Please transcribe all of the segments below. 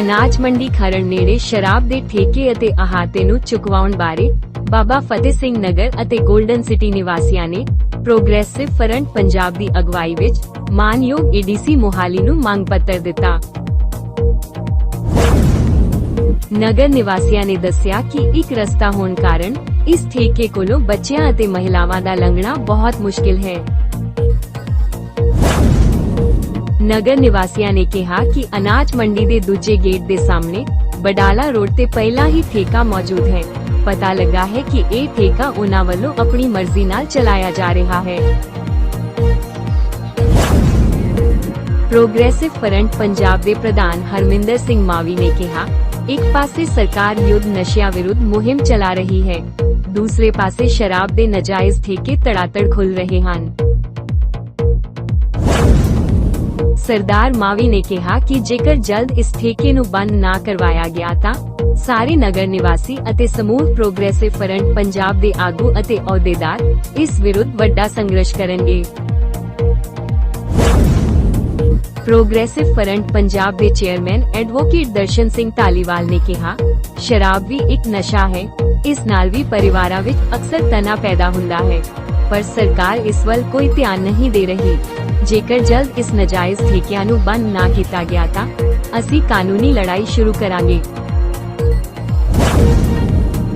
ਅਨਾਜ ਮੰਡੀ ਖਰੜ ਨੇੜੇ ਸ਼ਰਾਬ ਦੇ ਠੇਕੇ ਅਤੇ ਅਹਾਤੇ ਨੂੰ ਚੁਕਵਾਉਣ ਬਾਰੇ ਬਾਬਾ ਫਤਿਹ ਸਿੰਘ ਨਗਰ ਅਤੇ 골ਡਨ ਸਿਟੀ ਨਿਵਾਸੀਆਂ ਨੇ ਪ੍ਰੋਗਰੈਸਿਵ ਫਰੰਟ ਪੰਜਾਬ ਦੀ ਅਗਵਾਈ ਵਿੱਚ ਮਾਨਯੋਗ ਏਡੀਸੀ ਮੋਹਾਲੀ ਨੂੰ ਮੰਗ ਪੱਤਰ ਦਿੱਤਾ। ਨਗਰ ਨਿਵਾਸੀਆਂ ਨੇ ਦੱਸਿਆ ਕਿ ਇੱਕ ਰਸਤਾ ਹੋਣ ਕਾਰਨ ਇਸ ਠੇਕੇ ਕੋਲੋਂ ਬੱਚਿਆਂ ਅਤੇ ਮਹਿਲਾਵਾਂ ਦਾ ਲੰਘਣਾ ਬਹੁਤ ਮੁਸ਼ਕਿਲ ਹੈ। ਨਗਰ ਨਿਵਾਸੀਆਂ ਨੇ ਕਿਹਾ ਕਿ ਅਨਾਜ ਮੰਡੀ ਦੇ ਦੂਜੇ ਗੇਟ ਦੇ ਸਾਹਮਣੇ ਬਡਾਲਾ ਰੋਡ ਤੇ ਪਹਿਲਾਂ ਹੀ ਠੇਕਾ ਮੌਜੂਦ ਹੈ। ਪਤਾ ਲੱਗਾ ਹੈ ਕਿ ਇਹ ਠੇਕਾ ਉਹਨਾਂ ਵੱਲੋਂ ਆਪਣੀ ਮਰਜ਼ੀ ਨਾਲ ਚਲਾਇਆ ਜਾ ਰਿਹਾ ਹੈ। ਪ੍ਰੋਗਰੈਸਿਵ ਫਰੰਟ ਪੰਜਾਬ ਦੇ ਪ੍ਰਧਾਨ ਹਰਮਿੰਦਰ ਸਿੰਘ ਮਾਵੀ ਨੇ ਕਿਹਾ, ਇੱਕ ਪਾਸੇ ਸਰਕਾਰ ਯੁੱਧ ਨਸ਼ਿਆਂ ਵਿਰੁੱਧ ਮੁਹਿੰਮ ਚਲਾ ਰਹੀ ਹੈ, ਦੂਸਰੇ ਪਾਸੇ ਸ਼ਰਾਬ ਦੇ ਨਜਾਇਜ਼ ਠੇਕੇ ਤੜਾਤੜ ਖੁੱਲ ਰਹੇ ਹਨ। ਸਰਦਾਰ ਮਾਵੀ ਨੇ ਕਿਹਾ ਕਿ ਜੇਕਰ ਜਲਦ ਇਸ ਠੇਕੇ ਨੂੰ ਬੰਦ ਨਾ ਕਰਵਾਇਆ ਗਿਆ ਤਾਂ ਸਾਰੇ ਨਗਰ ਨਿਵਾਸੀ ਅਤੇ ਸਮੂਹ ਪ੍ਰੋਗਰੈਸਿਵ ਫਰੰਟ ਪੰਜਾਬ ਦੇ ਆਗੂ ਅਤੇ ਅਹੁਦੇਦਾਰ ਇਸ ਵਿਰੁੱਧ ਵੱਡਾ ਸੰਘਰਸ਼ ਕਰਨਗੇ ਪ੍ਰੋਗਰੈਸਿਵ ਫਰੰਟ ਪੰਜਾਬ ਦੇ ਚੇਅਰਮੈਨ ਐਡਵੋਕੇਟ ਦਰਸ਼ਨ ਸਿੰਘ ਧਾਲੀਵਾਲ ਨੇ ਕਿਹਾ ਸ਼ਰਾਬ ਵੀ ਇੱਕ ਨਸ਼ਾ ਹੈ ਇਸ ਨਾਲ ਵੀ ਪਰਿਵਾਰਾਂ ਵਿੱਚ ਅਕਸਰ ਤਣਾਅ ਪੈਦਾ ਹੁੰਦਾ ਹੈ ਪਰ ਸਰਕਾਰ ਇਸ ਵੱਲ ਕੋਈ ਧਿਆਨ ਨਹੀਂ ਦੇ ਰਹੀ ਜੇਕਰ ਜਲਦ ਇਸ ਨਜਾਇਜ਼ ਠੇਕਿਆਂ ਨੂੰ ਬੰਦ ਨਾ ਕੀਤਾ ਗਿਆ ਤਾਂ ਅਸੀਂ ਕਾਨੂੰਨੀ ਲੜਾਈ ਸ਼ੁਰੂ ਕਰਾਂਗੇ।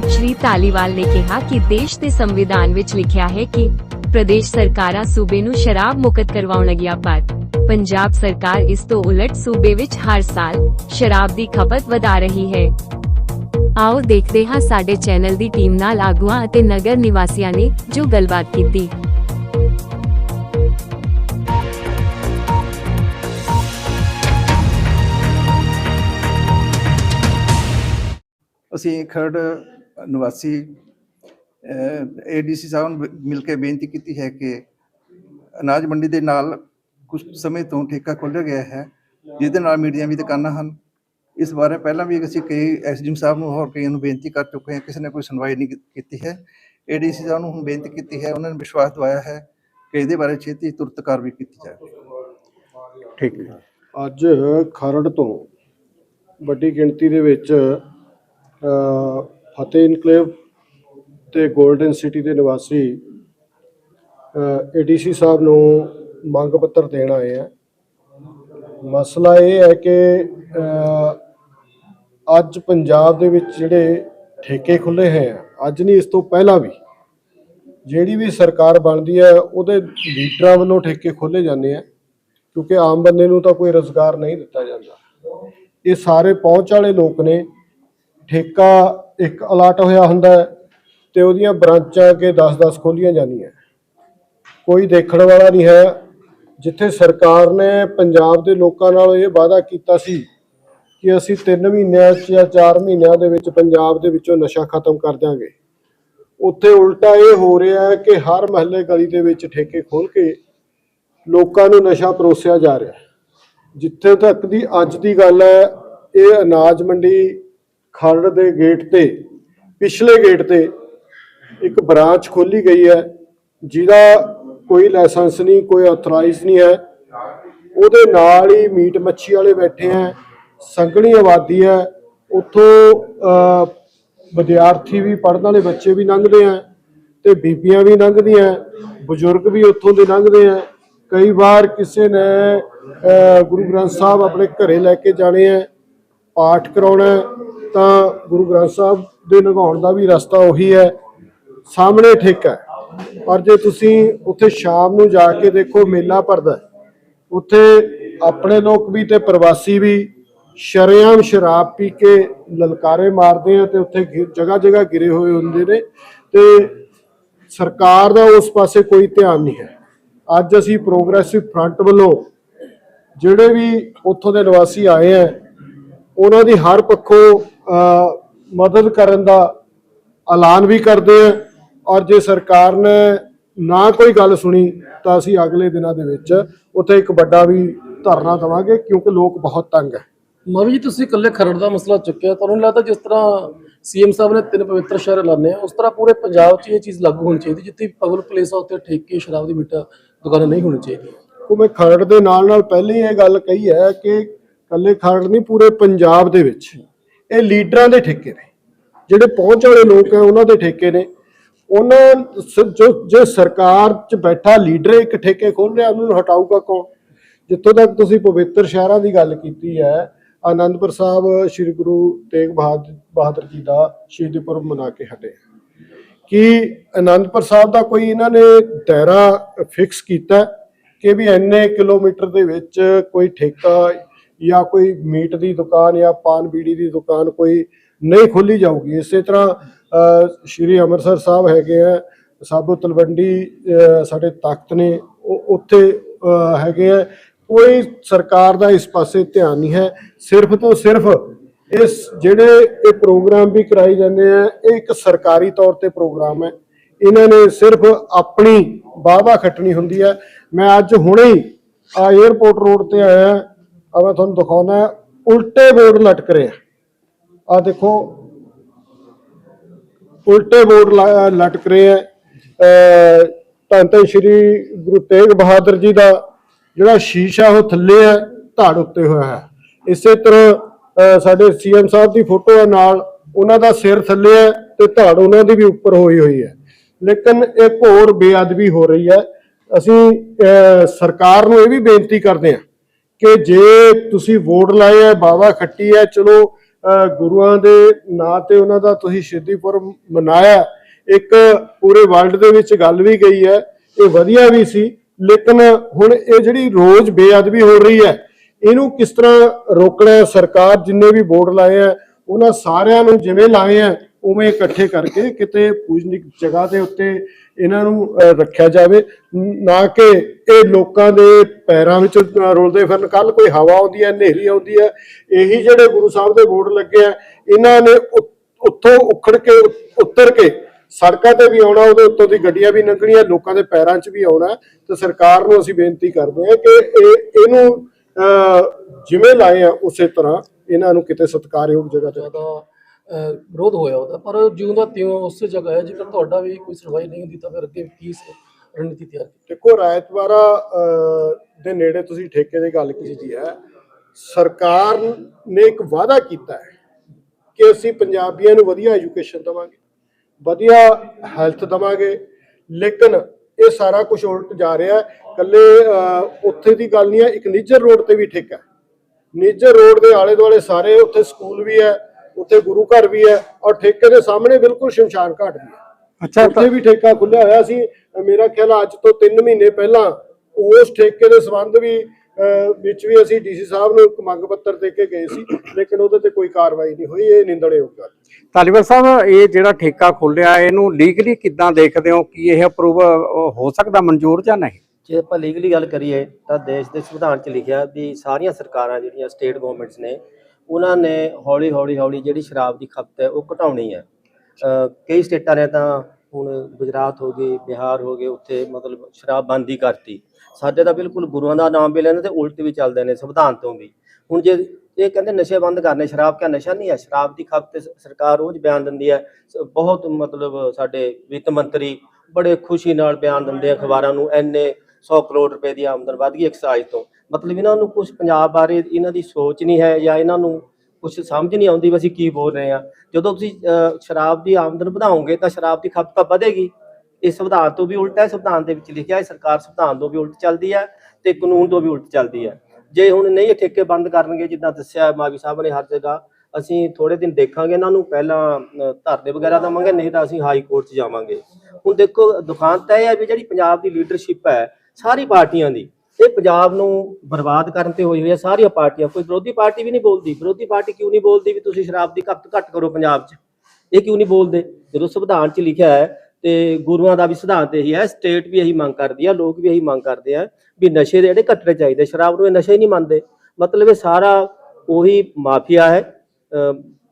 ਸ਼੍ਰੀ ਧਾਲੀਵਾਲ ਨੇ ਕਿਹਾ ਕਿ ਦੇਸ਼ ਦੇ ਸੰਵਿਧਾਨ ਵਿੱਚ ਲਿਖਿਆ ਹੈ ਕਿ ਪ੍ਰਦੇਸ਼ ਸਰਕਾਰਾਂ ਸੂਬੇ ਨੂੰ ਸ਼ਰਾਬ ਮੁਕਤ ਕਰਵਾਉਣ ਕਰਵਾਉਣਗੀਆਂ ਪਰ ਪੰਜਾਬ ਸਰਕਾਰ ਇਸ ਤੋਂ ਉਲਟ ਸੂਬੇ ਵਿੱਚ ਹਰ ਸਾਲ ਸ਼ਰਾਬ ਦੀ ਖਪਤ ਵਧਾ ਰਹੀ ਹੈ। ਆਓ ਦੇਖਦੇ ਹਾਂ ਸਾਡੇ ਚੈਨਲ ਦੀ ਟੀਮ ਨਾਲ ਆਗੂਆਂ ਅਤੇ ਨਗਰ ਨਿਵਾਸੀਆਂ ਨੇ ਜੋ ਗੱਲਬਾਤ ਕੀਤੀ। ਅਸੀਂ ਖਰੜ ਨਿਵਾਸੀ ਏਡੀਸੀ ਸਾਹਿਬ ਨੂੰ ਮਿਲ ਕੇ ਬੇਨਤੀ ਕੀਤੀ ਹੈ ਕਿ ਅਨਾਜ ਮੰਡੀ ਦੇ ਨਾਲ ਕੁਝ ਸਮੇਂ ਤੋਂ ਠੇਕਾ ਖੋਲ੍ਹਿਆ ਗਿਆ ਹੈ ਜਿਹਦੇ ਨਾਲ ਮੀਡੀਆ ਵੀ ਦੁਕਾਨਾਂ ਹਨ। ਇਸ ਬਾਰੇ ਪਹਿਲਾਂ ਵੀ ਅਸੀਂ ਕਈ ਐਸਡੀਐਮ ਸਾਹਿਬ ਨੂੰ ਹੋਰ ਕਈਆਂ ਨੂੰ ਬੇਨਤੀ ਕਰ ਚੁੱਕੇ ਹਾਂ ਕਿਸੇ ਨੇ ਕੋਈ ਸੁਣਵਾਈ ਨਹੀਂ ਕੀਤੀ ਹੈ। ਏਡੀਸੀ ਸਾਹਿਬ ਨੂੰ ਹੁਣ ਬੇਨਤੀ ਕੀਤੀ ਹੈ ਉਹਨਾਂ ਨੇ ਵਿਸ਼ਵਾਸ ਦਿਵਾਇਆ ਹੈ ਕਿ ਇਹਦੇ ਬਾਰੇ ਛੇਤੀ ਤੁਰਤ ਕਾਰਵਾਈ ਕੀਤੀ ਜਾਵੇ। ਠੀਕ ਹੈ। ਅੱਜ ਖਰੜ ਤੋਂ ਵੱਡੀ ਗਿਣਤੀ ਦੇ ਵਿੱਚ ਫਤਿਹ ਇਨਕਲੇਵ ਤੇ 골ਡਨ ਸਿਟੀ ਦੇ ਨਿਵਾਸੀ ਏਡੀਸੀ ਸਾਹਿਬ ਨੂੰ ਮੰਗ ਪੱਤਰ ਦੇਣ ਆਏ ਆ। ਮਸਲਾ ਇਹ ਹੈ ਕਿ ਅੱਜ ਪੰਜਾਬ ਦੇ ਵਿੱਚ ਜਿਹੜੇ ਠੇਕੇ ਖੁੱਲੇ ਹੋਏ ਆ, ਅੱਜ ਨਹੀਂ, ਇਸ ਤੋਂ ਪਹਿਲਾਂ ਵੀ ਜਿਹੜੀ ਵੀ ਸਰਕਾਰ ਬਣਦੀ ਹੈ, ਉਹਦੇ ਲੀਡਰਾਂ ਵੱਲੋਂ ਠੇਕੇ ਖੋਲੇ ਜਾਂਦੇ ਆ, ਕਿਉਂਕਿ ਆਮ ਬੰਦੇ ਨੂੰ ਤਾਂ ਕੋਈ ਰੋਜ਼ਗਾਰ ਨਹੀਂ ਦਿੱਤਾ ਜਾਂਦਾ। ਇਹ ਸਾਰੇ ਪਹੁੰਚ ਵਾਲੇ ਲੋਕ ਨੇ ਠੇਕਾ ਇੱਕ ਅਲਾਟ ਹੋਇਆ ਹੁੰਦਾ ਹੈ ਤੇ ਉਹਦੀਆਂ ਬ੍ਰਾਂਚਾਂ ਕੇ 10-10 ਖੋਲੀਆਂ ਜਾਂਦੀਆਂ ਕੋਈ ਦੇਖਣ ਵਾਲਾ ਨਹੀਂ ਹੈ। ਜਿੱਥੇ ਸਰਕਾਰ ਨੇ ਪੰਜਾਬ ਦੇ ਲੋਕਾਂ ਨਾਲ ਇਹ ਵਾਅਦਾ ਕੀਤਾ ਸੀ ਕਿ ਅਸੀਂ 3 ਮਹੀਨਿਆਂ 'ਚ ਜਾਂ 4 ਮਹੀਨਿਆਂ ਦੇ ਵਿੱਚ ਪੰਜਾਬ ਦੇ ਵਿੱਚੋਂ ਨਸ਼ਾ ਖਤਮ ਕਰ ਦਿਆਂਗੇ। ਉੱਥੇ ਉਲਟਾ ਇਹ ਹੋ ਰਿਹਾ ਹੈ ਕਿ ਹਰ ਮਹੱਲੇ ਗਲੀ ਦੇ ਵਿੱਚ ਠੇਕੇ ਖੋਲ ਕੇ ਲੋਕਾਂ ਨੂੰ ਨਸ਼ਾ ਪਰੋਸਿਆ ਜਾ ਰਿਹਾ ਜਿੱਥੇ ਤੱਕ ਦੀ ਅੱਜ ਦੀ ਗੱਲ ਹੈ, ਇਹ ਅਨਾਜ ਮੰਡੀ ਖਰੜ ਦੇ ਗੇਟ ਤੇ, ਪਿਛਲੇ ਗੇਟ ਤੇ ਇੱਕ ਬ੍ਰਾਂਚ ਖੋਲੀ ਗਈ ਹੈ, ਜਿਹਦਾ ਕੋਈ ਲਾਇਸੈਂਸ ਨਹੀਂ, ਕੋਈ ਆਥੋਰਾਈਜ਼ ਨਹੀਂ ਹੈ। ਉਹਦੇ ਨਾਲ ਹੀ ਮੀਟ ਮੱਛੀ ਵਾਲੇ ਬੈਠੇ ਆ ਸੰਘਣੀ ਆਬਾਦੀ ਹੈ। ਉੱਥੋਂ ਵਿਦਿਆਰਥੀ ਵੀ, ਪੜ੍ਹਨ ਵਾਲੇ ਬੱਚੇ ਵੀ ਲੰਘਦੇ ਆ ਤੇ ਬੀਬੀਆਂ ਵੀ ਲੰਘਦੀਆਂ ਬਜ਼ੁਰਗ ਵੀ ਉੱਥੋਂ ਦੇ ਲੰਘਦੇ ਆ ਕਈ ਵਾਰ ਕਿਸੇ ਨੇ ਗੁਰੂ ਗ੍ਰੰਥ ਸਾਹਿਬ ਆਪਣੇ ਘਰੇ ਲੈ ਕੇ ਜਾਣੇ ਆ ਪਾਠ ਕਰਾਉਣਾ ਤਾਂ ਗੁਰੂ ਗ੍ਰੰਥ ਸਾਹਿਬ ਦੇ ਨਗਾਉਣ ਦਾ ਵੀ ਰਸਤਾ ਉਹੀ ਹੈ, ਸਾਹਮਣੇ ਠੇਕਾ ਹੈ। ਪਰ ਜੇ ਤੁਸੀਂ ਉੱਥੇ ਸ਼ਾਮ ਨੂੰ ਜਾ ਕੇ ਦੇਖੋ, ਮੇਲਾ ਭਰਦਾ ਉੱਥੇ ਆਪਣੇ ਲੋਕ ਵੀ ਤੇ ਪ੍ਰਵਾਸੀ ਵੀ ਸ਼ਰੇਆਮ ਸ਼ਰਾਬ ਪੀ ਕੇ ਲਲਕਾਰੇ ਮਾਰਦੇ ਆ ਤੇ ਉੱਥੇ ਜਗ੍ਹਾ ਜਗ੍ਹਾ ਗਿਰੇ ਹੋਏ ਹੁੰਦੇ ਨੇ ਤੇ ਸਰਕਾਰ ਦਾ ਉਸ ਪਾਸੇ ਕੋਈ ਧਿਆਨ ਨਹੀਂ ਹੈ। ਅੱਜ ਅਸੀਂ ਪ੍ਰੋਗਰੈਸਿਵ ਫਰੰਟ ਵੱਲੋਂ ਜਿਹੜੇ ਵੀ ਉੱਥੋਂ ਦੇ ਨਿਵਾਸੀ ਆਏ ਆ, ਉਹਨਾਂ ਦੀ ਹਰ ਪੱਖੋਂ ਮਦਦ ਕਰਨ ਦਾ ਐਲਾਨ ਵੀ ਕਰਦੇ ਆ। ਔਰ ਜੇ ਸਰਕਾਰ ਨੇ ਨਾ ਕੋਈ ਗੱਲ ਸੁਣੀ ਤਾਂ ਅਸੀਂ ਅਗਲੇ ਦਿਨਾਂ ਦੇ ਵਿੱਚ ਉੱਥੇ ਇੱਕ ਵੱਡਾ ਵੀ ਧਰਨਾ ਦੇਵਾਂਗੇ ਕਿਉਂਕਿ ਲੋਕ ਬਹੁਤ ਤੰਗ ਹੈ। ਮਵੀ ਜੀ ਤੁਸੀਂ ਇਕੱਲੇ ਖਰੜ ਦਾ ਮਸਲਾ ਚੁੱਕਿਆ ਤੁਹਾਨੂੰ ਲੱਗਦਾ ਜਿਸ ਤਰ੍ਹਾਂ ਸੀਐਮ ਸਾਹਿਬ ਨੇ ਤਿੰਨ ਪਵਿੱਤਰ ਸ਼ਹਿਰ ਐਲਾਨੇ ਉਸ ਤਰ੍ਹਾਂ ਪੂਰੇ ਪੰਜਾਬ 'ਚ ਇਹ ਚੀਜ਼ ਲਾਗੂ ਹੋਣੀ ਚਾਹੀਦੀ ਜਿੱਥੇ ਪਬਲਿਕ ਪਲੇਸ ਆ ਉੱਥੇ ਠੇਕੇ ਸ਼ਰਾਬ ਦੀ ਮਿੱਟਾ ਦੁਕਾਨਾਂ ਨਹੀਂ ਹੋਣੀ ਚਾਹੀਦੀ ਕੋ ਮੈਂ ਖਰੜ ਦੇ ਨਾਲ ਨਾਲ ਪਹਿਲੇ ਹੀ ਇਹ ਗੱਲ ਕਹੀ ਹੈ ਕਿ ਕੱਲੇ ਖਰੜ ਨਹੀਂ ਪੂਰੇ ਪੰਜਾਬ ਦੇ ਵਿੱਚ। ਇਹ ਲੀਡਰਾਂ ਦੇ ਠੇਕੇ ਨੇ। ਜਿਹੜੇ ਪਹੁੰਚ ਵਾਲੇ ਲੋਕ ਹੈ ਉਹਨਾਂ ਦੇ ਠੇਕੇ ਨੇ। ਉਹਨਾਂ ਜੋ, ਜੇ ਸਰਕਾਰ 'ਚ ਬੈਠਾ ਲੀਡਰ ਇੱਕ ਠੇਕੇ ਖੋਲ ਰਿਹਾ, ਉਹਨੂੰ ਹਟਾਊਗਾ ਕੌਣ? ਜਿੱਥੋਂ ਤੱਕ ਤੁਸੀਂ ਪਵਿੱਤਰ ਸ਼ਹਿਰਾਂ ਦੀ ਗੱਲ ਕੀਤੀ ਹੈ, ਆਨੰਦਪੁਰ ਸਾਹਿਬ, ਸ੍ਰੀ ਗੁਰੂ ਤੇਗ ਬਹਾਦਰ ਬਹਾਦਰ ਜੀ ਦਾ ਸ਼ਹੀਦੀ ਪੁਰਬ ਮਨਾ ਕੇ ਹਟੇ ਕਿ ਆਨੰਦਪੁਰ ਸਾਹਿਬ ਦਾ ਕੋਈ ਇਹਨਾਂ ਨੇ ਦਾਇਰਾ ਫਿਕਸ ਕੀਤਾ ਕਿ ਵੀ ਇੰਨੇ ਕਿਲੋਮੀਟਰ ਦੇ ਵਿੱਚ ਕੋਈ ਠੇਕਾ ਜਾਂ ਕੋਈ ਮੀਟ ਦੀ ਦੁਕਾਨ ਜਾਂ ਪਾਨ ਬੀੜੀ ਦੀ ਦੁਕਾਨ ਕੋਈ ਨਹੀਂ ਖੋਲੀ ਜਾਊਗੀ। ਇਸੇ ਤਰ੍ਹਾਂ ਸ਼੍ਰੀ ਅੰਮ੍ਰਿਤਸਰ ਸਾਹਿਬ ਹੈਗੇ ਆ, ਸਾਬੋ ਤਲਵੰਡੀ ਸਾਡੇ ਤਖਤ ਨੇ ਉਹ ਉੱਥੇ ਹੈਗੇ ਆ। ਕੋਈ ਸਰਕਾਰ ਦਾ ਇਸ ਪਾਸੇ ਧਿਆਨ ਨਹੀਂ ਹੈ। ਸਿਰਫ ਤੋਂ ਸਿਰਫ ਇਸ ਜਿਹੜੇ ਇਹ ਪ੍ਰੋਗਰਾਮ ਵੀ ਕਰਾਏ ਜਾਂਦੇ ਆ, ਇਹ ਇੱਕ ਸਰਕਾਰੀ ਤੌਰ ਤੇ ਪ੍ਰੋਗਰਾਮ ਹੈ। ਇਹਨਾਂ ਨੇ ਸਿਰਫ ਆਪਣੀ ਵਾਹਵਾ ਖੱਟਣੀ ਹੁੰਦੀ ਹੈ। ਮੈਂ ਅੱਜ ਹੁਣੇ ਹੀ ਆ 에어ਪੋਰਟ ਰੋਡ ਤੇ ਆਇਆ। ਆ ਮੈਂ ਤੁਹਾਨੂੰ ਦਿਖਾਉਣਾ ਉਲਟੇ ਬੋਰਡ ਲਟਕ ਰਹੇ ਆ। ਆ ਦੇਖੋ, ਉਲਟੇ ਬੋਰਡ ਲ- ਲਟਕ ਰਹੇ ਆ। ਅਹ ਧੰਨ ਧੰਨ ਸ਼੍ਰੀ ਗੁਰੂ ਤੇਗ ਬਹਾਦਰ ਜੀ ਦਾ ਜਿਹੜਾ ਸ਼ੀਸ਼ਾ ਉਹ ਥੱਲੇ ਹੈ, ਧੜ ਉੱਤੇ ਹੋਇਆ ਹੈ। ਇਸੇ ਤਰ੍ਹਾਂ, ਅਹ ਸਾਡੇ ਸੀਐਮ ਸਾਹਿਬ ਦੀ ਫੋਟੋ ਹੈ ਨਾਲ, ਉਹਨਾਂ ਦਾ ਸਿਰ ਥੱਲੇ ਹੈ ਤੇ ਧੜ ਉਹਨਾਂ ਦੀ ਵੀ ਉੱਪਰ ਹੋਈ ਹੋਈ ਹੈ। ਲੇਕਿਨ ਇੱਕ ਹੋਰ ਬੇਅਦਬੀ ਹੋ ਰਹੀ ਹੈ। ਅਸੀਂ, ਅਹ ਸਰਕਾਰ ਨੂੰ ਇਹ ਵੀ ਬੇਨਤੀ ਕਰਦੇ ਹਾਂ ਕਿ ਜੇ ਤੁਸੀਂ ਵੋਟ ਲਾਏ ਹੈ ਬਾਵਾ ਖੱਟੀ ਹੈ ਚਲੋ ਗੁਰੂਆਂ ਦੇ ਨਾਂ ਤੇ ਉਹਨਾਂ ਦਾ ਤੁਸੀਂ ਸ਼ਹੀਦੀਪੁਰ ਮਨਾਇਆ। ਇੱਕ ਪੂਰੇ ਵਰਲਡ ਦੇ ਵਿੱਚ ਗੱਲ ਵੀ ਗਈ ਹੈ, ਇਹ ਵਧੀਆ ਵੀ ਸੀ, ਲੇਕਿਨ ਹੁਣ ਇਹ ਜਿਹੜੀ ਰੋਜ਼ ਬੇਅਦਬੀ ਹੋ ਰਹੀ ਹੈ, ਇਹਨੂੰ ਕਿਸ ਤਰ੍ਹਾਂ ਰੋਕਣਾ ਸਰਕਾਰ ਜਿੰਨੇ ਵੀ ਵੋਟ ਲਾਏ ਆ, ਉਹਨਾਂ ਸਾਰਿਆਂ ਨੂੰ ਜਿਵੇਂ ਲਾਏ ਆ ਉਵੇਂ ਇਕੱਠੇ ਕਰਕੇ ਕਿਤੇ ਪੂਜਨਿਕ ਜਗ੍ਹਾ ਦੇ ਉੱਤੇ ਇਹਨਾਂ ਨੂੰ ਰੱਖਿਆ ਜਾਵੇ। ਨਾ ਕਿ ਇਹ ਲੋਕਾਂ ਦੇ ਪੈਰਾਂ ਵਿੱਚ ਰੁਲਦੇ ਫਿਰਨ। ਕੱਲ ਕੋਈ ਹਵਾ ਆਉਂਦੀ ਹੈ ਹਨੇਰੀ ਆਉਂਦੀ ਹੈ ਇਹੀ ਜਿਹੜੇ ਗੁਰੂ ਸਾਹਿਬ ਦੇ ਬੋਰਡ ਲੱਗੇ ਆ ਇਹਨਾਂ ਨੇ ਉੱਥੋਂ ਉਖੜ ਕੇ ਉ- ਉੱਤਰ ਕੇ ਸੜਕਾਂ ਤੇ ਵੀ ਆਉਣਾ ਉਹਦੇ ਉੱਤੋਂ ਦੀ ਗੱਡੀਆਂ ਵੀ ਲੰਘਣੀਆਂ ਲੋਕਾਂ ਦੇ ਪੈਰਾਂ 'ਚ ਵੀ ਆਉਣਾ ਤੇ ਸਰਕਾਰ ਨੂੰ ਅਸੀਂ ਬੇਨਤੀ ਕਰਦੇ ਹਾਂ ਕਿ ਇਹ ਇਹਨੂੰ ਅਹ, ਜਿਵੇਂ ਲਾਏ ਆ ਉਸੇ ਤਰ੍ਹਾਂ ਇਹਨਾਂ ਨੂੰ ਕਿਤੇ ਸਤਿਕਾਰਯੋਗ ਜਗ੍ਹਾ ਤੇ ਵਿਰੋਧ ਹੋਇਆ ਉਹਦਾ, ਪਰ ਜਿਉਂ ਦਾ ਤਿਉਂ ਉਸੇ ਜਗ੍ਹਾ ਹੈ ਜੇਕਰ ਤੁਹਾਡਾ ਵੀ ਕੋਈ ਸੁਣਵਾਈ ਨਹੀਂ ਹੁੰਦੀ ਤਾਂ ਫਿਰ ਅੱਗੇ ਕੀ ਰਣਨੀਤੀ ਤਿਆਰ ਕੀਤੀ? ਦੇਖੋ ਰਾਇਤਵਾੜਾ ਦੇ ਨੇੜੇ ਤੁਸੀਂ ਠੇਕੇ ਦੀ ਗੱਲ ਕੀਤੀ ਹੈ, ਸਰਕਾਰ ਨੇ ਇੱਕ ਵਾਅਦਾ ਕੀਤਾ ਹੈ ਕਿ ਅਸੀਂ ਪੰਜਾਬੀਆਂ ਨੂੰ ਵਧੀਆ ਐਜੂਕੇਸ਼ਨ ਦਵਾਂਗੇ, ਵਧੀਆ ਹੈਲਥ ਦਵਾਂਗੇ, ਲੇਕਿਨ ਇਹ ਸਾਰਾ ਕੁਝ ਉਲਟ ਜਾ ਰਿਹਾ ਹੈ। ਕੱਲੇ ਉੱਥੇ ਦੀ ਗੱਲ ਨਹੀਂ ਹੈ, ਇੱਕ ਨਿੱਜਰ ਰੋਡ ਤੇ ਵੀ ਠੇਕਾ ਨਿੱਜਰ ਰੋਡ ਦੇ ਆਲੇ ਦੁਆਲੇ ਸਾਰੇ ਉੱਥੇ ਸਕੂਲ ਵੀ ਹੈ ਉੱਥੇ ਗੁਰੂ ਘਰ ਵੀ ਹੈ ਔਰ ਠੇਕੇ ਦੇ ਸਾਹਮਣੇ ਬਿਲਕੁਲ ਸ਼ਮਸ਼ਾਨ ਘਾਟ ਵੀ ਹੈ। ਅੱਛਾ ਉੱਥੇ ਵੀ ਠੇਕਾ ਖੁੱਲਿਆ ਹੋਇਆ ਸੀ। ਮੇਰਾ ਖਿਆਲ ਅੱਜ ਤੋਂ 3 ਮਹੀਨੇ ਪਹਿਲਾਂ ਉਸ ਠੇਕੇ ਦੇ ਸੰਬੰਧ ਵੀ ਵਿੱਚ ਵੀ ਅਸੀਂ ਡੀਸੀ ਸਾਹਿਬ ਨੂੰ ਇੱਕ ਮੰਗ ਪੱਤਰ ਦੇ ਕੇ ਗਏ ਸੀ ਲੇਕਿਨ ਉਹਦੇ ਤੇ ਕੋਈ ਕਾਰਵਾਈ ਨਹੀਂ ਹੋਈ ਇਹ ਨਿੰਦਣਯੋਗ ਗੱਲ ਹੈ। ਤਾਲੀਵਾਲ ਸਾਹਿਬ ਇਹ ਜਿਹੜਾ ਠੇਕਾ ਖੋਲਿਆ ਇਹਨੂੰ ਲੀਗਲੀ ਕਿੱਦਾਂ ਦੇਖਦੇ ਹੋ? ਕਿ ਇਹ ਅਪਰੂਵ ਹੋ ਸਕਦਾ ਮਨਜ਼ੂਰ ਜਾਂ ਨਹੀਂ? ਜੇ ਆਪਾਂ ਲੀਗਲੀ ਗੱਲ ਕਰੀਏ ਤਾਂ ਦੇਸ਼ ਦੇ ਸੰਵਿਧਾਨ 'ਚ ਲਿਖਿਆ ਵੀ ਸਾਰੀਆਂ ਸਰਕਾਰਾਂ ਜਿਹੜੀਆਂ ਸਟੇਟ ਗਵਰਨਮੈਂਟਸ ਨੇ ਉਹਨਾਂ ਨੇ ਹੌਲੀ ਹੌਲੀ ਹੌਲੀ ਜਿਹੜੀ ਸ਼ਰਾਬ ਦੀ ਖਪਤ ਹੈ ਉਹ ਘਟਾਉਣੀ ਹੈ। ਕਈ ਸਟੇਟਾਂ ਨੇ ਤਾਂ ਹੁਣ ਗੁਜਰਾਤ ਹੋ ਗਈ, ਬਿਹਾਰ ਹੋ ਗਏ, ਉੱਥੇ ਮਤਲਬ ਸ਼ਰਾਬ ਬੰਦ ਹੀ ਕਰਤੀ। ਸਾਡੇ ਤਾਂ ਬਿਲਕੁਲ ਗੁਰੂਆਂ ਦਾ ਨਾਮ ਵੀ ਲੈਂਦੇ ਤੇ ਉਲਟ ਵੀ ਚੱਲਦੇ ਨੇ ਸੰਵਿਧਾਨ ਤੋਂ ਵੀ। ਹੁਣ ਜੇ ਇਹ ਕਹਿੰਦੇ ਨਸ਼ੇ ਬੰਦ ਕਰਨੇ, ਸ਼ਰਾਬ ਕਿਆ ਨਸ਼ਾ ਨਹੀਂ ਹੈ? ਸ਼ਰਾਬ ਦੀ ਖਪਤ ਸਰਕਾਰ ਰੋਜ਼ ਬਿਆਨ ਦਿੰਦੀ ਹੈ। ਸ- ਬਹੁਤ ਮਤਲਬ ਸਾਡੇ ਵਿੱਤ ਮੰਤਰੀ ਬੜੇ ਖੁਸ਼ੀ ਨਾਲ ਬਿਆਨ ਦਿੰਦੇ ਅਖਬਾਰਾਂ ਨੂੰ ਐਨੇ 100 ਕਰੋੜ ਰੁਪਏ ਦੀ ਆਮਦਨ ਵਧ ਗਈ ਐਕਸਾਈਜ਼ ਤੋਂ। ਮਤਲਬ ਇਹਨਾਂ ਨੂੰ ਕੁਝ ਪੰਜਾਬ ਬਾਰੇ ਇਹਨਾਂ ਦੀ ਸੋਚ ਨਹੀਂ ਹੈ ਜਾਂ ਇਹਨਾਂ ਨੂੰ ਕੁਝ ਸਮਝ ਨਹੀਂ ਆਉਂਦੀ ਵੀ ਅਸੀਂ ਕੀ ਬੋਲ ਰਹੇ ਆ ਜਦੋਂ ਤੁਸੀਂ ਸ਼ਰਾਬ ਦੀ ਆਮਦਨ ਵਧਾਓਗੇ ਤਾਂ ਸ਼ਰਾਬ ਦੀ ਖਪਤ ਤਾਂ ਵਧੇਗੀ। ਇਹ ਸੰਵਿਧਾਨ ਤੋਂ ਵੀ ਉਲਟ ਹੈ, ਸੰਵਿਧਾਨ ਦੇ ਵਿੱਚ ਲਿਖਿਆ ਹੈ, ਸਰਕਾਰ ਸੰਵਿਧਾਨ ਤੋਂ ਵੀ ਉਲਟ ਚੱਲਦੀ ਹੈ ਤੇ ਕਾਨੂੰਨ ਤੋਂ ਵੀ ਉਲਟ ਚੱਲਦੀ ਹੈ। ਜੇ ਹੁਣ ਨਹੀਂ ਇਹ ਠੇਕੇ ਬੰਦ ਕਰਨਗੇ, ਜਿੱਦਾਂ ਦੱਸਿਆ ਮਾਵੀ ਸਾਹਿਬ ਨੇ ਹਰ ਜਗ੍ਹਾ, ਅਸੀਂ ਥੋੜੇ ਦਿਨ ਦੇਖਾਂਗੇ ਇਹਨਾਂ ਨੂੰ, ਪਹਿਲਾਂ ਧਰਨੇ ਵਗੈਰਾ ਦੇਵਾਂਗੇ, ਨਹੀਂ ਤਾਂ ਅਸੀਂ ਹਾਈ ਕੋਰਟ 'ਚ ਜਾਵਾਂਗੇ। ਹੁਣ ਦੇਖੋ, ਦੁਕਾਨ ਤਾਂ ਇਹ ਹੈ ਵੀ ਜਿਹੜੀ ਪੰਜਾਬ ਦੀ ਲੀਡਰਸ਼ਿਪ ਹੈ, ਸਾਰੀ ਪਾਰਟੀਆਂ ਦੀ ਇਹ ਪੰਜਾਬ ਨੂੰ ਬਰਬਾਦ ਕਰਨ ਤੇ ਹੋਈ ਹੋਈ ਹੈ ਸਾਰੀਆਂ ਪਾਰਟੀਆਂ। ਕੋਈ ਵਿਰੋਧੀ ਪਾਰਟੀ ਵੀ ਨਹੀਂ ਬੋਲਦੀ। ਵਿਰੋਧੀ ਪਾਰਟੀ ਕਿਉਂ ਨਹੀਂ ਬੋਲਦੀ ਵੀ ਤੁਸੀਂ ਸ਼ਰਾਬ ਦੀ ਖਪਤ ਘੱਟ ਕਰੋ ਪੰਜਾਬ 'ਚ? ਇਹ ਕਿਉਂ ਨਹੀਂ ਬੋਲਦੇ? ਜਦੋਂ ਸੰਵਿਧਾਨ 'ਚ ਲਿਖਿਆ ਹੈ ਤੇ ਗੁਰੂਆਂ ਦਾ ਵੀ ਸਿਧਾਂਤ ਇਹੀ ਹੈ, ਸਟੇਟ ਵੀ ਇਹੀ ਮੰਗ ਕਰਦੀ ਹੈ ਲੋਕ ਵੀ ਇਹੀ ਮੰਗ ਕਰਦੇ ਆ ਵੀ ਨਸ਼ੇ ਦੇ ਜਿਹੜੇ ਘਟਣੇ ਚਾਹੀਦੇ, ਸ਼ਰਾਬ ਨੂੰ ਇਹ ਨਸ਼ੇ ਹੀ ਨਹੀਂ ਮੰਨਦੇ। ਮਤਲਬ ਇਹ ਸਾਰਾ ਉਹੀ ਮਾਫੀਆ ਹੈ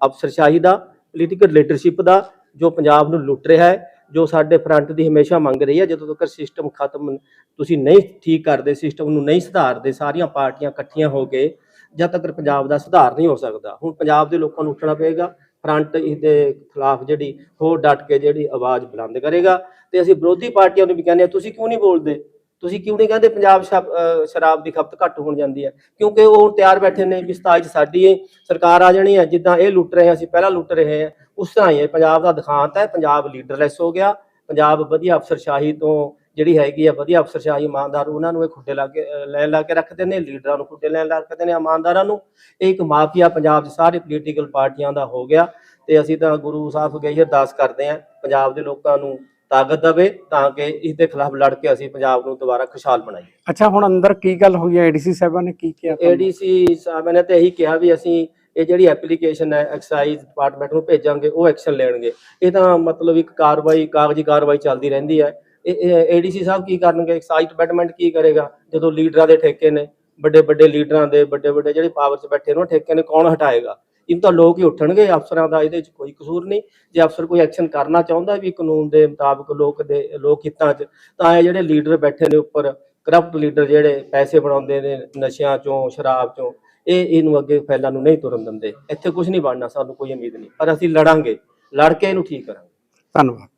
ਅਫਸਰਸ਼ਾਹੀ ਦਾ ਪੋਲੀਟੀਕਲ ਲੀਡਰਸ਼ਿਪ ਦਾ, ਜੋ ਪੰਜਾਬ ਨੂੰ ਲੁੱਟ ਰਿਹਾ ਹੈ। ਜੋ ਸਾਡੇ ਫਰੰਟ ਦੀ ਹਮੇਸ਼ਾ ਮੰਗ ਰਹੀ ਹੈ ਜਦੋਂ ਤੱਕ ਸਿਸਟਮ ਖਤਮ ਤੁਸੀਂ ਨਹੀਂ ਠੀਕ ਕਰਦੇ ਸਿਸਟਮ ਨੂੰ ਨਹੀਂ ਸੁਧਾਰਦੇ ਸਾਰੀਆਂ ਪਾਰਟੀਆਂ ਇਕੱਠੀਆਂ ਹੋ ਕੇ ਜਦ ਤੱਕ ਪੰਜਾਬ ਦਾ ਸੁਧਾਰ ਨਹੀਂ ਹੋ ਸਕਦਾ। ਹੁਣ ਪੰਜਾਬ ਦੇ ਲੋਕਾਂ ਨੂੰ ਉੱਠਣਾ ਪਏਗਾ ਫਰੰਟ ਇਹਦੇ ਖਿਲਾਫ ਜਿਹੜੀ ਹੋਰ ਡਟ ਕੇ ਜਿਹੜੀ ਆਵਾਜ਼ ਬੁਲੰਦ ਕਰੇਗਾ ਤੇ ਅਸੀਂ ਵਿਰੋਧੀ ਪਾਰਟੀਆਂ ਨੂੰ ਵੀ ਕਹਿੰਦੇ ਹਾਂ ਤੁਸੀਂ ਕਿਉਂ ਨਹੀਂ ਬੋਲਦੇ? ਤੁਸੀਂ ਕਿਉਂ ਨਹੀਂ ਕਹਿੰਦੇ ਪੰਜਾਬ ਸ਼ਬ- ਸ਼ਰਾਬ ਦੀ ਖਪਤ ਘੱਟ ਹੋਣ ਜਾਂਦੀ ਹੈ? ਕਿਉਂਕਿ ਉਹ ਤਿਆਰ ਬੈਠੇ ਨੇ ਵੀ 27 ਸਾਡੀ ਹੈ ਸਰਕਾਰ ਆ ਜਾਣੀ ਹੈ ਜਿੱਦਾਂ ਇਹ ਲੁੱਟ ਰਹੇ ਆ, ਅਸੀਂ ਪਹਿਲਾਂ ਲੁੱਟ ਰਹੇ ਹਾਂ। ਉਸ ਤਰ੍ਹਾਂ ਹੀ ਹੈ। ਪੰਜਾਬ ਦਾ ਦਿਖਾਂਤ ਹੈ ਪੰਜਾਬ ਲੀਡਰਲੈਸ ਹੋ ਗਿਆ। ਪੰਜਾਬ ਵਧੀਆ ਅਫਸਰਸ਼ਾਹੀ ਤੋਂ ਜਿਹੜੀ ਹੈਗੀ ਆ ਵਧੀਆ ਅਫਸਰਸ਼ਾਹੀ ਇਮਾਨਦਾਰ ਉਹਨਾਂ ਨੂੰ ਇਹ ਖੁੱਡੇ ਲਾ ਕੇ ਲੈਣ ਲਾ ਕੇ ਰੱਖਦੇ ਨੇ ਲੀਡਰਾਂ ਨੂੰ ਖੁੱਡੇ ਲੈਣ ਲਾ ਕੇ ਨੇ ਇਮਾਨਦਾਰਾਂ ਨੂੰ। ਇਹ ਇੱਕ ਮਾਫੀਆ ਪੰਜਾਬ 'ਚ ਸਾਰੇ ਪੋਲੀਟੀਕਲ ਪਾਰਟੀਆਂ ਦਾ ਹੋ ਗਿਆ ਤੇ ਅਸੀਂ ਤਾਂ ਗੁਰੂ ਸਾਹਿਬ ਅੱਗੇ ਅਰਦਾਸ ਕਰਦੇ ਹਾਂ ਪੰਜਾਬ ਦੇ ਲੋਕਾਂ ਨੂੰ ਤਾਕਤ ਦੇਵੇ ਤਾਂ ਕਿ ਇਸ ਦੇ ਖਿਲਾਫ ਲੜ ਕੇ ਅਸੀਂ ਪੰਜਾਬ ਨੂੰ ਦੁਬਾਰਾ ਖੁਸ਼ਹਾਲ ਬਣਾਈਏ। ਅੱਛਾ ਹੁਣ ਅੰਦਰ ਕੀ ਗੱਲ ਹੋਈ ਹੈ? ਏਡੀਸੀ ਸਾਹਿਬਾਨ ਨੇ ਕੀ ਕਿਹਾ? ਏਡੀਸੀ ਸਾਹਿਬ ਨੇ ਤੇ ਇਹੀ ਕਿਹਾ ਵੀ ਅਸੀਂ ਇਹ ਜਿਹੜੀ ਐਪਲੀਕੇਸ਼ਨ ਹੈ ਐਕਸਾਈਜ਼ ਡਿਪਾਰਟਮੈਂਟ ਨੂੰ ਭੇਜਾਂਗੇ, ਉਹ ਐਕਸ਼ਨ ਲੈਣਗੇ। ਇਹ ਤਾਂ ਮਤਲਬ ਇੱਕ ਕਾਰਵਾਈ, ਕਾਗਜ਼ੀ ਕਾਰਵਾਈ ਚੱਲਦੀ ਰਹਿੰਦੀ ਹੈ। ਇਹ ਏਡੀਸੀ ਸਾਹਿਬ ਕੀ ਕਰਨਗੇ? ਐਕਸਾਈਜ਼ ਡਿਪਾਰਟਮੈਂਟ ਕੀ ਕਰੇਗਾ? ਜਦੋਂ ਲੀਡਰਾਂ ਦੇ ਠੇਕੇ ਨੇ, ਵੱਡੇ ਵੱਡੇ ਲੀਡਰਾਂ ਦੇ, ਵੱਡੇ ਵੱਡੇ ਜਿਹੜੇ ਪਾਵਰ 'ਚ ਬੈਠੇ ਨੇ, ਉਹ ਠੇਕੇ ਨੇ ਕੌਣ ਹਟਾਏਗਾ? ਇਹ ਤਾਂ ਲੋਕ ਹੀ ਉੱਠਣਗੇ ਅਫਸਰਾਂ ਦਾ, ਇਹਦੇ 'ਚ ਕੋਈ ਕਸੂਰ ਨਹੀਂ। ਜੇ ਅਫਸਰ ਕੋਈ ਐਕਸ਼ਨ ਕਰਨਾ ਚਾਹੁੰਦਾ ਵੀ ਕਾਨੂੰਨ ਦੇ ਮੁਤਾਬਕ ਲੋਕ ਦੇ, ਲੋਕ ਹਿੱਤਾਂ 'ਚ, ਤਾਂ ਇਹ ਜਿਹੜੇ ਲੀਡਰ ਬੈਠੇ ਨੇ ਉੱਪਰ ਕਰਪਟ ਲੀਡਰ ਜਿਹੜੇ ਪੈਸੇ ਬਣਾਉਂਦੇ ਨੇ ਨਸ਼ਿਆਂ ਚੋਂ, ਸ਼ਰਾਬ ਚੋਂ ਇਹ ਇਹਨੂੰ ਅੱਗੇ ਫੈਲਾਂ ਨੂੰ ਨਹੀਂ ਤੁਰਨ ਦਿੰਦੇ। ਇੱਥੇ ਕੁਝ ਨਹੀਂ ਬਣਨਾ, ਸਾਨੂੰ ਕੋਈ ਉਮੀਦ ਨਹੀਂ। ਪਰ ਅਸੀਂ ਲੜਾਂਗੇ। ਲੜ ਕੇ ਇਹਨੂੰ ਠੀਕ ਕਰਾਂਗੇ। ਧੰਨਵਾਦ।